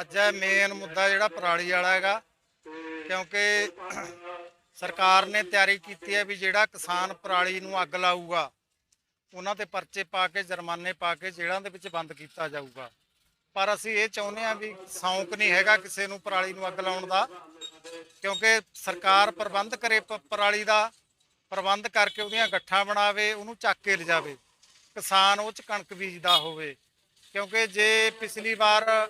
ਅੱਜ ਹੈ ਮੇਨ ਮੁੱਦਾ ਜਿਹੜਾ ਪਰਾਲੀ ਵਾਲਾ ਹੈਗਾ, ਕਿਉਂਕਿ ਸਰਕਾਰ ਨੇ ਤਿਆਰੀ ਕੀਤੀ ਹੈ ਵੀ ਜਿਹੜਾ ਕਿਸਾਨ ਪਰਾਲੀ ਨੂੰ ਅੱਗ ਲਾਊਗਾ, ਉਹਨਾਂ ਤੇ ਪਰਚੇ ਪਾ ਕੇ, ਜੁਰਮਾਨੇ ਪਾ ਕੇ ਜੇਲ੍ਹਾਂ ਦੇ ਵਿੱਚ ਬੰਦ ਕੀਤਾ ਜਾਊਗਾ। ਪਰ ਅਸੀਂ ਇਹ ਚਾਹੁੰਦੇ ਹਾਂ ਵੀ ਸੌਂਕ ਨਹੀਂ ਹੈਗਾ ਕਿਸੇ ਨੂੰ ਪਰਾਲੀ ਨੂੰ ਅੱਗ ਲਾਉਣ ਦਾ, ਕਿਉਂਕਿ ਸਰਕਾਰ ਪ੍ਰਬੰਧ ਕਰੇ ਪਰਾਲੀ ਦਾ, ਪ੍ਰਬੰਧ ਕਰਕੇ ਉਹਦੀਆਂ ਗੱਠਾਂ ਬਣਾਵੇ, ਉਹਨੂੰ ਚੱਕ ਕੇ ਲਿਜਾਵੇ। ਕਿਸਾਨ ਉਹ ਚ ਕਣਕ ਬੀਜਦਾ ਹੋਵੇ, ਕਿਉਂਕਿ ਜੇ ਪਿਛਲੀ ਵਾਰ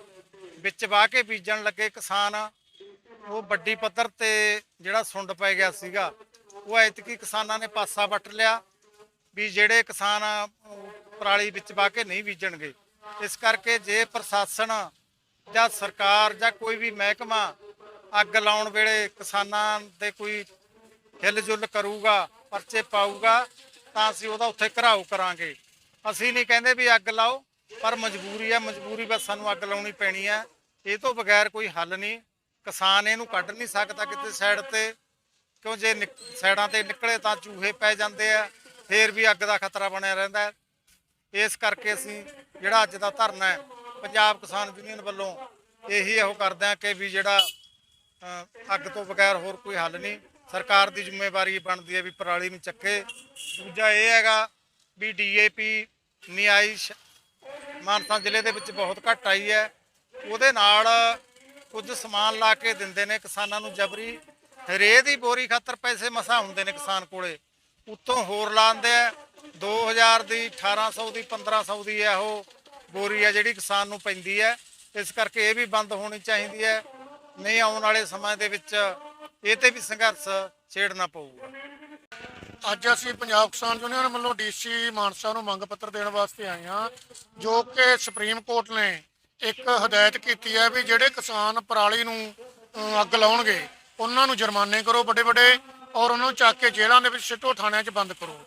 ਵਿੱਚ ਵਾਹ ਕੇ ਬੀਜਣ ਲੱਗੇ ਕਿਸਾਨ, ਉਹ ਵੱਡੀ ਪੱਧਰ ਤੇ ਜਿਹੜਾ ਸੁੰਡ ਪੈ ਗਿਆ ਸੀਗਾ, ਉਹ ਐਤਕੀ ਕਿਸਾਨਾਂ ਨੇ ਪਾਸਾ ਵੱਟ ਲਿਆ ਵੀ ਜਿਹੜੇ ਕਿਸਾਨ ਪਰਾਲੀ ਵਿੱਚ ਵਾਹ ਕੇ ਨਹੀਂ ਬੀਜਣਗੇ। ਇਸ ਕਰਕੇ ਜੇ ਪ੍ਰਸ਼ਾਸਨ ਜਾਂ ਸਰਕਾਰ ਜਾਂ ਕੋਈ ਵੀ ਮਹਿਕਮਾ ਅੱਗ ਲਾਉਣ ਵੇਲੇ ਕਿਸਾਨਾਂ ਤੇ ਕੋਈ ਹਿੱਲ ਜੁਲ ਕਰੂਗਾ, ਪਰਚੇ ਪਾਊਗਾ, ਤਾਂ ਅਸੀਂ ਉਹਦਾ ਉੱਥੇ ਘਰਾਓ ਕਰਾਂਗੇ। ਅਸੀਂ ਨਹੀਂ ਕਹਿੰਦੇ ਵੀ ਅੱਗ ਲਾਓ, ਪਰ ਮਜਬੂਰੀ ਹੈ, ਮਜਬੂਰੀ ਬਸ ਸਾਨੂੰ ਅੱਗ ਲਾਉਣੀ ਪੈਣੀ ਹੈ। ਇਹ ਤੋਂ ਬਗੈਰ ਕੋਈ ਹੱਲ ਨਹੀਂ। ਕਿਸਾਨ ਇਹਨੂੰ ਕੱਢ ਨਹੀਂ ਸਕਦਾ ਕਿਤੇ ਸਾਈਡ ਤੇ। ਕਿਉਂ ਜੇ ਨਿਕ- ਸਾਈਡਾਂ ਤੇ ਨਿਕਲੇ ਤਾਂ ਚੂਹੇ ਪੈ ਜਾਂਦੇ ਆ, ਫੇਰ ਵੀ ਅੱਗ ਦਾ ਖਤਰਾ ਬਣਿਆ ਰਹਿੰਦਾ ਇਸ ਕਰਕੇ ਅਸੀਂ ਜਿਹੜਾ ਅੱਜ ਦਾ ਧਰਨਾ ਹੈ, ਪੰਜਾਬ ਕਿਸਾਨ ਯੂਨੀਅਨ ਵੱਲੋਂ ਇਹੀ ਇਹੋ ਕਰਦੇ ਆ ਕਿ ਵੀ ਜਿਹੜਾ ਅੱਗ ਤੋਂ ਬਗੈਰ ਹੋਰ ਕੋਈ ਹੱਲ ਨਹੀਂ। ਸਰਕਾਰ ਦੀ ਜ਼ਿੰਮੇਵਾਰੀ ਬਣਦੀ ਹੈ ਵੀ ਪਰਾਲੀ ਨੂੰ ਚੱਕੇ। ਦੂਜਾ ਇਹ ਹੈਗਾ ਵੀ ਡੀਏਪੀ ਨਹੀਂ ਆਈ। ਸ਼- ਮਾਨਸਾ ਜ਼ਿਲ੍ਹੇ ਦੇ ਵਿੱਚ ਬਹੁਤ ਘੱਟ ਆਈ ਹੈ। ਉਹਦੇ ਨਾਲ ਕੁਝ ਸਮਾਨ ਲਾ ਕੇ ਦਿੰਦੇ ਨੇ ਕਿਸਾਨਾਂ ਨੂੰ ਜਬਰੀ। ਰੇ ਦੀ ਬੋਰੀ ਖਾਤਰ ਪੈਸੇ ਮਸਾ ਹੁੰਦੇ ਨੇ ਕਿਸਾਨ ਕੋਲੇ। ਉੱਤੋਂ ਹੋਰ ਲਾਉਂਦੇ ਆ। 2000 ਦੀ 1800 ਦੀ 1500 ਦੀ ਹੈ ਉਹ ਬੋਰੀ ਹੈ ਜਿਹੜੀ ਕਿਸਾਨ ਨੂੰ ਪੈਂਦੀ ਹੈ ਇਸ ਕਰਕੇ ਇਹ ਵੀ ਬੰਦ ਹੋਣੀ ਚਾਹੀਦੀ ਹੈ ਨਹੀਂ ਆਉਣ ਵਾਲੇ ਸਮੇਂ ਦੇ ਵਿੱਚ ਇਹ ਤੇ ਵੀ ਸੰਘਰਸ਼ ਛੇੜਨਾ ਪਊਗਾ। ਅੱਜ ਅਸੀਂ ਪੰਜਾਬ ਕਿਸਾਨ ਯੂਨੀਅਨ ਵੱਲੋਂ ਡੀਸੀ ਮਾਨਸਾ ਨੂੰ ਮੰਗ ਪੱਤਰ ਦੇਣ ਵਾਸਤੇ ਆਏ ਹਾਂ, ਜੋ ਕਿ ਸੁਪਰੀਮ ਕੋਰਟ ਨੇ ਇੱਕ ਹਦਾਇਤ ਕੀਤੀ ਹੈ ਵੀ ਜਿਹੜੇ ਕਿਸਾਨ ਪਰਾਲੀ ਨੂੰ ਅਮ, ਅੱਗ ਲਾਉਣਗੇ ਉਹਨਾਂ ਨੂੰ ਜੁਰਮਾਨੇ ਕਰੋ ਵੱਡੇ ਵੱਡੇ ਔਰ ਉਹਨਾਂ ਨੂੰ ਚੱਕ ਕੇ ਜੇਲ੍ਹਾਂ ਦੇ ਵਿੱਚ ਸਿੱਟੋ ਥਾਣਿਆਂ 'ਚ ਬੰਦ ਕਰੋ।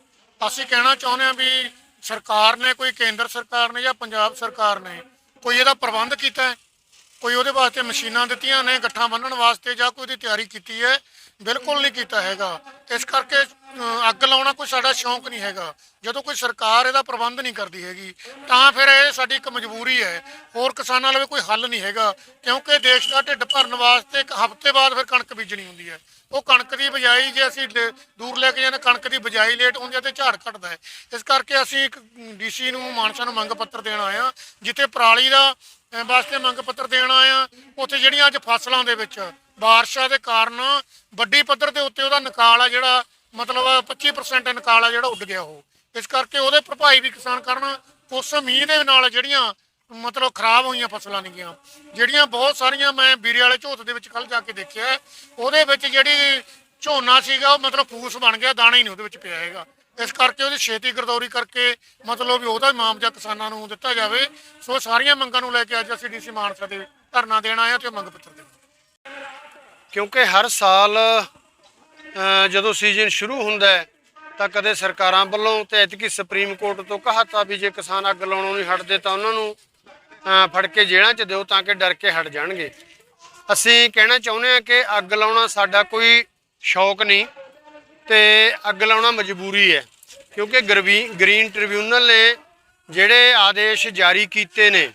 ਅਸੀਂ ਕਹਿਣਾ ਚਾਹੁੰਦੇ ਹਾਂ ਵੀ ਸਰਕਾਰ ਨੇ ਕੋਈ ਕੇਂਦਰ ਸਰਕਾਰ ਨੇ ਜਾਂ ਪੰਜਾਬ ਸਰਕਾਰ ਨੇ ਕੋਈ ਇਹਦਾ ਪ੍ਰਬੰਧ ਕੀਤਾ ਹੈ? ਕੋਈ ਉਹਦੇ ਵਾਸਤੇ ਮਸ਼ੀਨਾਂ ਦਿੱਤੀਆਂ ਨੇ ਗੱਠਾਂ ਬੰਨਣ ਵਾਸਤੇ ਜਾਂ ਕੋਈ ਉਹਦੀ ਤਿਆਰੀ ਕੀਤੀ ਹੈ? ਬਿਲਕੁਲ ਨਹੀਂ ਕੀਤਾ ਹੈਗਾ। ਇਸ ਕਰਕੇ ਅੱਗ ਲਾਉਣਾ ਕੋਈ ਸਾਡਾ ਸ਼ੌਂਕ ਨਹੀਂ ਹੈਗਾ। ਜਦੋਂ ਕੋਈ ਸਰਕਾਰ ਇਹਦਾ ਪ੍ਰਬੰਧ ਨਹੀਂ ਕਰਦੀ ਹੈਗੀ, ਤਾਂ ਫਿਰ ਇਹ ਸਾਡੀ ਇੱਕ ਮਜਬੂਰੀ ਹੈ। ਹੋਰ ਕਿਸਾਨਾਂ ਲਈ ਕੋਈ ਹੱਲ ਨਹੀਂ ਹੈਗਾ, ਕਿਉਂਕਿ ਦੇਸ਼ ਦਾ ਢਿੱਡ ਭਰਨ ਵਾਸਤੇ ਇੱਕ ਹਫ਼ਤੇ ਬਾਅਦ ਫਿਰ ਕਣਕ ਬੀਜਣੀ ਹੁੰਦੀ ਹੈ। ਉਹ ਕਣਕ ਦੀ ਬਿਜਾਈ ਜੇ ਅਸੀਂ ਲੇ- ਦੂਰ ਲੈ ਕੇ ਜਾਂਦੇ, ਕਣਕ ਦੀ ਬਿਜਾਈ ਲੇਟ ਹੁੰਦੀ ਹੈ ਤੇ ਝਾੜ ਘਟਦਾ ਹੈ। ਇਸ ਕਰਕੇ ਅਸੀਂ ਇੱਕ ਡੀਸੀ ਨੂੰ ਮਾਨਸਾ ਨੂੰ ਮੰਗ ਪੱਤਰ ਦੇਣ ਆਏ ਹਾਂ, ਜਿੱਥੇ ਪਰਾਲੀ ਦਾ ਵਾਸਤੇ ਮੰਗ ਪੱਤਰ ਦੇਣ ਆਏ ਆ ਉੱਥੇ ਜਿਹੜੀਆਂ ਅੱਜ ਫਸਲਾਂ ਦੇ ਵਿੱਚ ਬਾਰਿਸ਼ਾਂ ਦੇ ਕਾਰਨ ਵੱਡੀ ਪੱਧਰ ਦੇ ਉੱਤੇ ਉਹਦਾ ਨਿਕਾਲ ਆ ਜਿਹੜਾ ਮਤਲਬ 25% ਨਿਕਾਲ ਆ ਜਿਹੜਾ ਉੱਡ ਗਿਆ ਉਹ। ਇਸ ਕਰਕੇ ਉਹਦੇ ਭਰਪਾਈ ਵੀ ਕਿਸਾਨ ਕਰਨ, ਉਸ ਮੀਂਹ ਦੇ ਨਾਲ ਜਿਹੜੀਆਂ ਮਤਲਬ ਖਰਾਬ ਹੋਈਆਂ ਫਸਲਾਂ ਨੇਗੀਆਂ, ਜਿਹੜੀਆਂ ਬਹੁਤ ਸਾਰੀਆਂ ਮੈਂ ਵੀਰੇ ਵਾਲੇ ਝੋਤ ਦੇ ਵਿੱਚ ਕੱਲ ਜਾ ਕੇ ਦੇਖਿਆ ਉਹਦੇ ਵਿੱਚ ਜਿਹੜੀ ਝੋਨਾ ਸੀਗਾ ਉਹ ਮਤਲਬ ਫੂਸ ਬਣ ਗਿਆ, ਦਾਣਾ ਹੀ ਨਹੀਂ ਉਹਦੇ ਵਿੱਚ ਪਿਆ ਹੈਗਾ। ਇਸ ਕਰਕੇ ਉਹਦੀ ਛੇਤੀ ਗਰਦੌਰੀ ਕਰਕੇ ਮਤਲਬ ਵੀ ਉਹਦਾ ਮੁਆਵਜ਼ਾ ਕਿਸਾਨਾਂ ਨੂੰ ਦਿੱਤਾ ਜਾਵੇ। ਸੋ ਸਾਰੀਆਂ ਮੰਗਾਂ ਨੂੰ ਲੈ ਕੇ ਅੱਜ ਅਸੀਂ ਡੀਸੀ ਮਾਨਸਾ ਦੇ ਧਰਨਾ ਦੇਣ ਆਏ ਹਾਂ ਤੇ ਮੰਗ ਪੱਤਰ ਦੇਣ ਕਿਉਂਕਿ ਹਰ ਸਾਲ ਜਦੋਂ ਸੀਜ਼ਨ ਸ਼ੁਰੂ ਹੁੰਦਾ ਹੈ, ਤਾਂ ਕਦੇ ਸਰਕਾਰਾਂ ਵੱਲੋਂ ਤੇ ਐਤਕੀ ਸੁਪਰੀਮ ਕੋਰਟ ਤੋਂ ਕਹਾਤਾ ਵੀ ਜੇ ਕਿਸਾਨ ਅੱਗ ਲਾਉਣੋਂ ਨਹੀਂ ਹਟਦੇ ਤਾਂ ਉਹਨਾਂ ਨੂੰ ਫੜ ਕੇ ਜੇਲ੍ਹਾਂ 'ਚ ਦਿਓ ਤਾਂ ਕਿ ਡਰ ਕੇ ਹਟ ਜਾਣਗੇ। ਅਸੀਂ ਕਹਿਣਾ ਚਾਹੁੰਦੇ ਹਾਂ ਕਿ ਅੱਗ ਲਾਉਣਾ ਸਾਡਾ ਕੋਈ ਸ਼ੌਕ ਨਹੀਂ ਤੇ ਅੱਗ ਲਾਉਣਾ ਮਜਬੂਰੀ ਹੈ, ਕਿਉਂਕਿ ਗਰਵੀ- ਗ੍ਰੀਨ ਟ੍ਰਿਬਿਊਨਲ ਨੇ ਜਿਹੜੇ ਆਦੇਸ਼ ਜਾਰੀ ਕੀਤੇ ਨੇ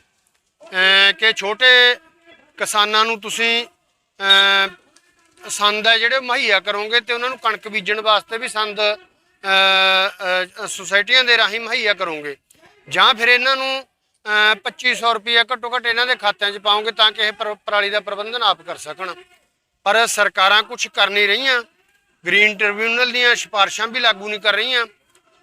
ਕਿ ਛੋਟੇ ਕਿਸਾਨਾਂ ਨੂੰ ਤੁਸੀਂ ਸੰਦ ਹੈ ਜਿਹੜੇ ਮੁਹੱਈਆ ਕਰੋਗੇ ਤੇ ਉਹਨਾਂ ਨੂੰ ਕਣਕ ਬੀਜਣ ਵਾਸਤੇ ਵੀ ਸੰਦ ਸੁਸਾਇਟੀਆਂ ਦੇ ਰਾਹੀਂ ਮੁਹੱਈਆ ਕਰੋਗੇ। ਜਾਂ ਫਿਰ ਇਹਨਾਂ ਨੂੰ ਅ, 2500 ਰੁਪਏ ਘੱਟੋ ਘੱਟ ਇਹਨਾਂ ਦੇ ਖਾਤਿਆਂ 'ਚ ਪਾਓਗੇ ਤਾਂ ਕਿ ਇਹ ਪਰਾਲੀ ਦਾ ਪ੍ਰਬੰਧਨ ਆਪ ਕਰ ਸਕਣ। ਪਰ ਸਰਕਾਰਾਂ ਕੁਝ ਕਰ ਨਹੀਂ ਰਹੀਆਂ। ਗ੍ਰੀਨ ਟ੍ਰਿਬਿਊਨਲ ਦੀਆਂ ਸਿਫਾਰਿਸ਼ਾਂ ਵੀ ਲਾਗੂ ਨਹੀਂ ਕਰ ਰਹੀਆਂ।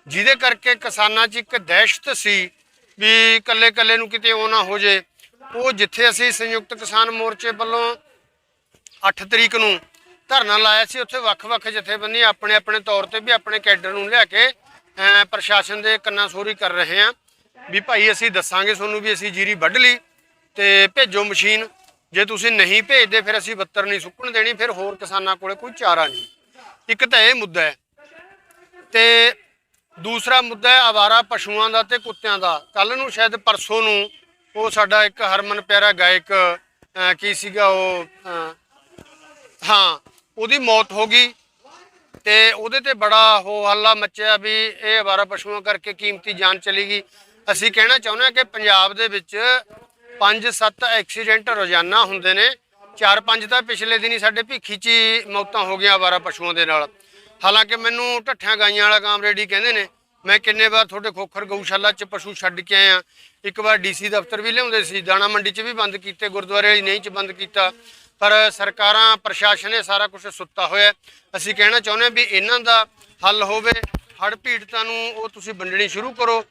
ਜਿਹਦੇ ਕਰਕੇ ਕਿਸਾਨਾਂ 'ਚ ਇੱਕ ਦਹਿਸ਼ਤ ਸੀ ਵੀ ਕੱਲੇ ਕੱਲੇ ਨੂੰ ਕਿਤੇ ਉਹ ਨਾ ਹੋ ਜੇ। ਉਹ ਜਿੱਥੇ ਅਸੀਂ ਸੰਯੁਕਤ ਕਿਸਾਨ ਮੋਰਚੇ ਵੱਲੋਂ 8 ਤਰੀਕ ਨੂੰ ਧਰਨਾ ਲਾਇਆ ਸੀ ਉੱਥੇ ਵੱਖ-ਵੱਖ ਜਥੇਬੰਦੀਆਂ ਆਪਣੇ ਆਪਣੇ ਤੌਰ ਤੇ ਵੀ ਆਪਣੇ ਕੈਡਰ ਨੂੰ ਲਿਆ ਕੇ ਪ੍ਰਸ਼ਾਸਨ ਦੇ ਕੰਨਾਂ ਸੋਰੀ ਕਰ ਰਹੇ ਆ ਵੀ ਭਾਈ ਅਸੀਂ ਦੱਸਾਂਗੇ ਤੁਹਾਨੂੰ ਵੀ ਅਸੀਂ ਜੀਰੀ ਵੱਢ ਲਈ ਤੇ ਭੇਜੋ ਮਸ਼ੀਨ। ਜੇ ਤੁਸੀਂ ਨਹੀਂ ਭੇਜਦੇ ਫਿਰ ਅਸੀਂ ਬੱਤਰ ਨਹੀਂ ਸੁੱਕਣ ਦੇਣੀ, ਫਿਰ ਹੋਰ ਕਿਸਾਨਾਂ ਕੋਲੇ ਕੋਈ ਚਾਰਾ ਨਹੀਂ। ਇੱਕ ਤਾਂ ਇਹ ਮੁੱਦਾ ਹੈ। ਤੇ ਦੂਸਰਾ ਮੁੱਦਾ ਹੈ ਆਵਾਰਾ ਪਸ਼ੂਆਂ ਦਾ ਤੇ ਕੁੱਤਿਆਂ ਦਾ। ਕੱਲ ਨੂੰ ਸ਼ਾਇਦ ਪਰਸੋਂ ਨੂੰ ਉਹ ਸਾਡਾ ਇੱਕ ਹਰਮਨ ਪਿਆਰਾ ਗਾਇਕ ਕੀ ਸੀਗਾ ਉਹ ਹਾਂ ਉਹਦੀ ਮੌਤ ਹੋ ਗਈ ਤੇ ਉਹਦੇ ਤੇ ਬੜਾ ਹੋ ਹੱਲਾ ਮੱਚਿਆ ਵੀ ਇਹ ਅਵਾਰਾ ਪਸ਼ੂਆਂ ਕਰਕੇ ਕੀਮਤੀ ਜਾਨ ਚਲੀ ਗਈ। ਅਸੀਂ ਕਹਿਣਾ ਚਾਹੁੰਦੇ ਹਾਂ ਕਿ ਪੰਜਾਬ ਦੇ ਵਿੱਚ 5-7 ਐਕਸੀਡੈਂਟ ਰੋਜ਼ਾਨਾ ਹੁੰਦੇ ਨੇ। 4-5 ਤਾਂ ਪਿਛਲੇ ਦਿਨੀ ਸਾਡੇ ਭੀਖੀ 'ਚ ਹੀ ਮੌਤਾਂ ਹੋ ਗਈਆਂ ਆਵਾਰਾ ਪਸ਼ੂਆਂ ਦੇ ਨਾਲ। ਹਾਲਾਂਕਿ ਮੈਨੂੰ ਢੱਠਿਆਂ ਗਾਈਆਂ ਵਾਲਾ ਕਾਮਰੇਡੀ ਕਹਿੰਦੇ ਨੇ, ਮੈਂ ਕਿੰਨੇ ਵਾਰ ਤੁਹਾਡੇ ਖੋਖਰ ਗਊਸ਼ਾਲਾ 'ਚ ਪਸ਼ੂ ਛੱਡ ਕੇ ਆਇਆ। ਇੱਕ ਵਾਰ ਡੀਸੀ ਦਫ਼ਤਰ ਵੀ ਲਿਆਉਂਦੇ ਸੀ, ਦਾਣਾ ਮੰਡੀ 'ਚ ਵੀ ਬੰਦ ਕੀਤੇ, ਗੁਰਦੁਆਰੇ ਵਾਲੀ ਨਹੀਂ 'ਚ ਬੰਦ ਕੀਤਾ। ਪਰ ਸਰਕਾਰਾਂ, ਪ੍ਰਸ਼ਾਸਨ ਇਹ ਸਾਰਾ ਕੁਝ ਸੁੱਤਾ ਹੋਇਆ ਅਸੀਂ ਕਹਿਣਾ ਚਾਹੁੰਦੇ ਹਾਂ ਵੀ ਇਹਨਾਂ ਦਾ ਹੱਲ ਹੋਵੇ। ਹੜ੍ਹ ਪੀੜਤਾਂ ਨੂੰ ਉਹ ਤੁਸੀਂ ਵੰਡਣੀ ਸ਼ੁਰੂ ਕਰੋ।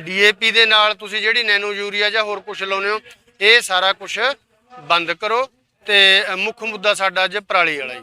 ਡੀਏਪੀ ਦੇ ਨਾਲ ਤੁਸੀਂ ਜਿਹੜੀ ਨੈਨੋ ਯੂਰੀਆ ਜਾਂ ਹੋਰ ਕੁਝ ਲਾਉਂਦੇ ਹੋ, ਇਹ ਸਾਰਾ ਕੁਝ ਬੰਦ ਕਰੋ। ਤੇ ਮੁੱਖ ਮੁੱਦਾ ਸਾਡਾ ਅੱਜ ਪਰਾਲੀ ਵਾਲਾ ਜੀ।